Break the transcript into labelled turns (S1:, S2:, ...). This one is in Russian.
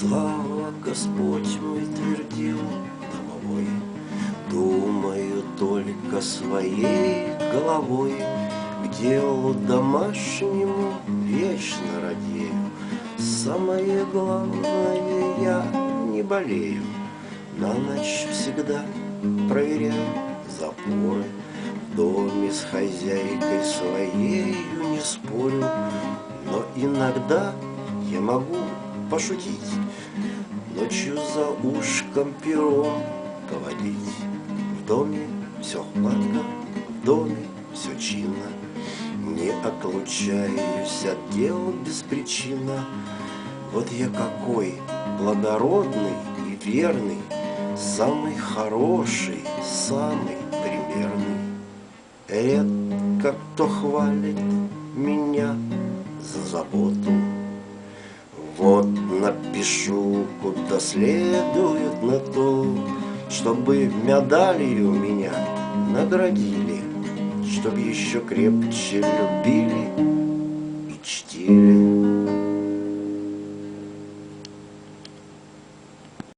S1: Слава Господь мой твердил домовой, Думаю только своей головой, К делу домашнему вечно радею. Самое главное, я не болею, На ночь всегда проверяю запоры, В доме с хозяйкой своею не спорю, Но иногда я могу пошутить, Ночью за ушком пером поводить. В доме все гладко, в доме все чинно, Не отлучаюсь от дел без причины. Вот я какой благородный и верный, Самый хороший, самый примерный. Редко кто хвалит меня за заботу, напишу, куда следует на то, Чтобы медалью меня наградили, Чтоб еще крепче любили и чтили.